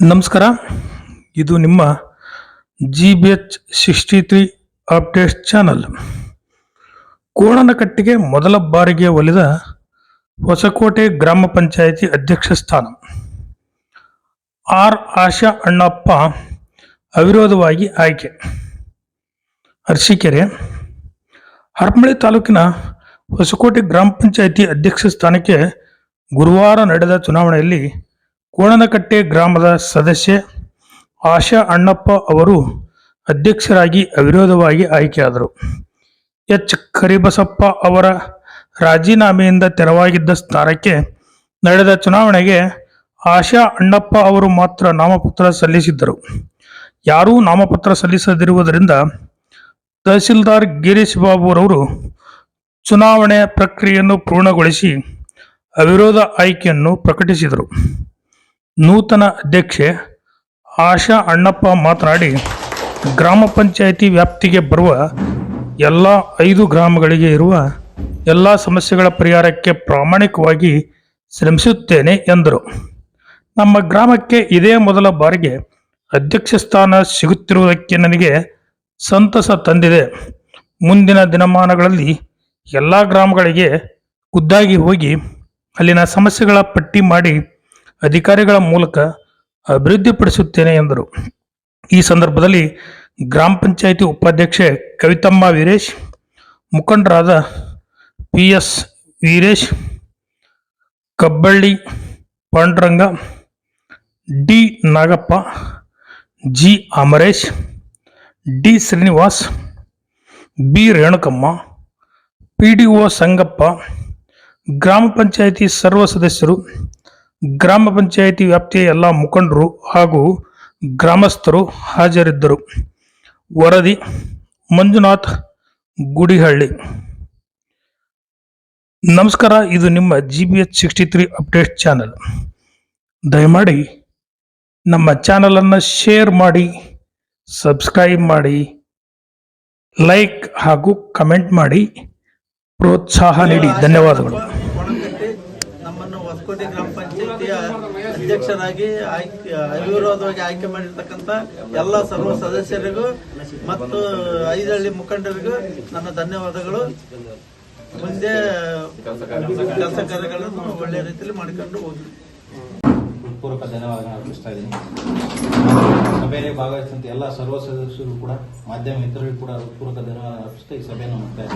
ನಮಸ್ಕಾರ. ಇದು ನಿಮ್ಮ G B H sixty three updates channel ಕೋಣನಕಟ್ಟಿಗೆ ಮೊದಲ ಬಾರಿಗೆ ಒಲಿದ ಹೊಸಕೋಟೆ ಗ್ರಾಮ ಪಂಚಾಯಿತಿ ಅಧ್ಯಕ್ಷ ಸ್ಥಾನ. ಆರ್ ಆಶಾ ಅಣ್ಣಪ್ಪ ಅವಿರೋಧವಾಗಿ ಆಯ್ಕೆ. ಅರಸೀಕೆರೆ ಹರಮಳೆ ತಾಲೂಕಿನ ಹೊಸಕೋಟೆ ಗ್ರಾಮ ಪಂಚಾಯಿತಿ ಅಧ್ಯಕ್ಷ ಸ್ಥಾನಕ್ಕೆ ಗುರುವಾರ ನಡೆದ ಚುನಾವಣೆಯಲ್ಲಿ ಕೋಣನಕಟ್ಟೆ ಗ್ರಾಮದ ಸದಸ್ಯೆ ಆಶಾ ಅಣ್ಣಪ್ಪ ಅವರು ಅಧ್ಯಕ್ಷರಾಗಿ ಅವಿರೋಧವಾಗಿ ಆಯ್ಕೆಯಾದರು. ಎಚ್. ಕರಿಬಸಪ್ಪ ಅವರ ರಾಜೀನಾಮೆಯಿಂದ ತೆರವಾಗಿದ್ದ ಸ್ಥಾನಕ್ಕೆ ನಡೆದ ಚುನಾವಣೆಗೆ ಆಶಾ ಅಣ್ಣಪ್ಪ ಅವರು ಮಾತ್ರ ನಾಮಪತ್ರ ಸಲ್ಲಿಸಿದ್ದರು. ಯಾರೂ ನಾಮಪತ್ರ ಸಲ್ಲಿಸದಿರುವುದರಿಂದ ತಹಸೀಲ್ದಾರ್ ಗಿರೀಶ್ ಬಾಬುರವರು ಚುನಾವಣೆ ಪ್ರಕ್ರಿಯೆಯನ್ನು ಪೂರ್ಣಗೊಳಿಸಿ ಅವಿರೋಧ ಆಯ್ಕೆಯನ್ನು ಪ್ರಕಟಿಸಿದರು. ನೂತನ ಅಧ್ಯಕ್ಷೆ ಆಶಾ ಅಣ್ಣಪ್ಪ ಮಾತನಾಡಿ, ಗ್ರಾಮ ಪಂಚಾಯಿತಿ ವ್ಯಾಪ್ತಿಗೆ ಬರುವ ಎಲ್ಲ ಐದು ಗ್ರಾಮಗಳಿಗೆ ಇರುವ ಎಲ್ಲ ಸಮಸ್ಯೆಗಳ ಪರಿಹಾರಕ್ಕೆ ಪ್ರಾಮಾಣಿಕವಾಗಿ ಶ್ರಮಿಸುತ್ತೇನೆ ಎಂದರು. ನಮ್ಮ ಗ್ರಾಮಕ್ಕೆ ಇದೇ ಮೊದಲ ಬಾರಿಗೆ ಅಧ್ಯಕ್ಷ ಸ್ಥಾನ ಸಿಗುತ್ತಿರುವುದಕ್ಕೆ ನನಗೆ ಸಂತಸ ತಂದಿದೆ. ಮುಂದಿನ ದಿನಮಾನಗಳಲ್ಲಿ ಎಲ್ಲ ಗ್ರಾಮಗಳಿಗೆ ಖುದ್ದಾಗಿ ಹೋಗಿ ಅಲ್ಲಿನ ಸಮಸ್ಯೆಗಳ ಪಟ್ಟಿ ಮಾಡಿ ಅಧಿಕಾರಿಗಳ ಮೂಲಕ ಅಭಿವೃದ್ಧಿಪಡಿಸುತ್ತೇನೆ ಎಂದರು. ಈ ಸಂದರ್ಭದಲ್ಲಿ ಗ್ರಾಮ ಪಂಚಾಯಿತಿ ಉಪಾಧ್ಯಕ್ಷೆ ಕವಿತಮ್ಮ ವೀರೇಶ್, ಮುಖಂಡರಾದ P S Veeresh, Kabballi Panduranga D Nagappa, G Amaresh, D Srinivas, B Renukamma, P D O Sangappa, ಗ್ರಾಮ ಪಂಚಾಯಿತಿ ಸರ್ವ ಸದಸ್ಯರು ಗ್ರಾಮ ಪಂಚಾಯಿತಿ ವ್ಯಾಪ್ತಿಯ ಎಲ್ಲ ಮುಖಂಡರು ಹಾಗೂ ಗ್ರಾಮಸ್ಥರು ಹಾಜರಿದ್ದರು. ವರದಿ, ಮಂಜುನಾಥ್ ಗುಡಿಹಳ್ಳಿ. ನಮಸ್ಕಾರ, ಇದು ನಿಮ್ಮ G B H sixty three update channel ದಯಮಾಡಿ ನಮ್ಮ ಚಾನಲನ್ನು ಶೇರ್ ಮಾಡಿ ಸಬ್ಸ್ಕ್ರೈಬ್ ಮಾಡಿ ಲೈಕ್ ಹಾಗೂ ಕಮೆಂಟ್ ಮಾಡಿ, ಪ್ರೋತ್ಸಾಹ ನೀಡಿ. ಧನ್ಯವಾದಗಳು. ಹೊಸಕೋಟೆ ಗ್ರಾಮ ಪಂಚಾಯಿತಿಯ ಅಧ್ಯಕ್ಷರಾಗಿ ಆಯ್ಕೆ, ಅವಿರೋಧವಾಗಿ ಆಯ್ಕೆ ಮಾಡಿರ್ತಕ್ಕಂಥ ಎಲ್ಲ ಸರ್ವ ಸದಸ್ಯರಿಗೂ ಮತ್ತು ಐದಹಳ್ಳಿ ಮುಖಂಡರಿಗೂ ನನ್ನ ಧನ್ಯವಾದಗಳು. ಮುಂದೆ ಕೆಲಸ ಕಾರ್ಯಗಳನ್ನು ಒಳ್ಳೆಯ ರೀತಿಯಲ್ಲಿ ಮಾಡಿಕೊಂಡು ಹೋಗಿ ಪೂರ್ವಕ ಧನ್ಯವಾದ ಅರ್ಪಿಸ್ತಾ ಇದ್ದೀನಿ. ಸಭೆಯಲ್ಲಿ ಭಾಗವಹಿಸಿದಂತ ಎಲ್ಲ ಸರ್ವ ಸದಸ್ಯರು ಕೂಡ, ಮಾಧ್ಯಮ ಇತರರಿಗೂ ಕೂಡ ಪೂರ್ವಕ ಧನ್ಯವಾದ ಅರ್ಪಿಸ್ತಾ ಈ ಸಭೆಯನ್ನು ಮುಕ್ತಾಯ